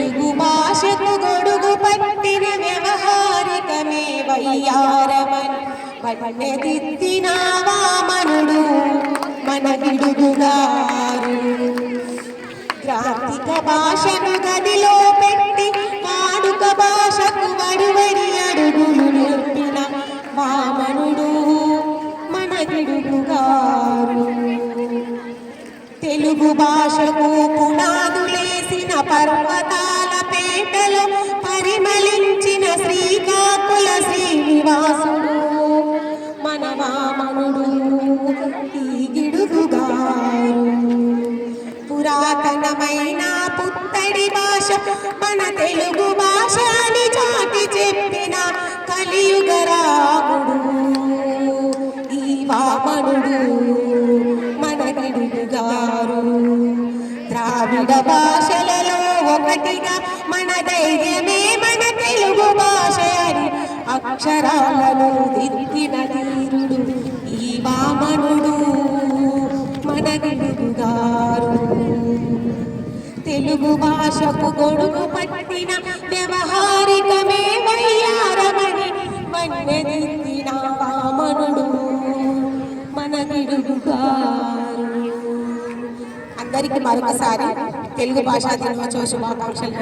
తెలుగు భాషకు గొడుగు పట్టిన వ్యవహారికమే వయ్యారమని. వన్నెదిద్దిన మన గిడుగుగారు గ్రాంధిక భాషను గదిలో పెట్టి వాడుక భాషకు వడివడి అడుగులు నేర్పిన వామనుడు మన గిడుగుగారు. తెలుగు భాషకు పునాదులే పర్వతాల పేటలో పరిమళించిన శ్రీకాకుల శ్రీనివాసుడు. మన వామనుడు ఈ గిడుగుగారు. పురాతనమైన పుత్తడి భాష మన తెలుగు భాష అని చాటి చెప్పిన కలియుగరాముడు ఈ వామనుడు మన గిడుగారు ద్రావిడ భాషలలో ఒకటిగా మన ధైర్యమే మన తెలుగు భాష అని అక్షరాలను దిద్దిన తీరుడు ఈ వామనుడు మన గారు తెలుగు భాషకు గొడుగు పట్టిన వ్యవహారికమే వయ్యారమని మన్నెదిద్దిన వామనుడు మన గారు అందరికీ మరొకసారి తెలుగు భాషా దినోత్సవ శుభాకాంక్షలు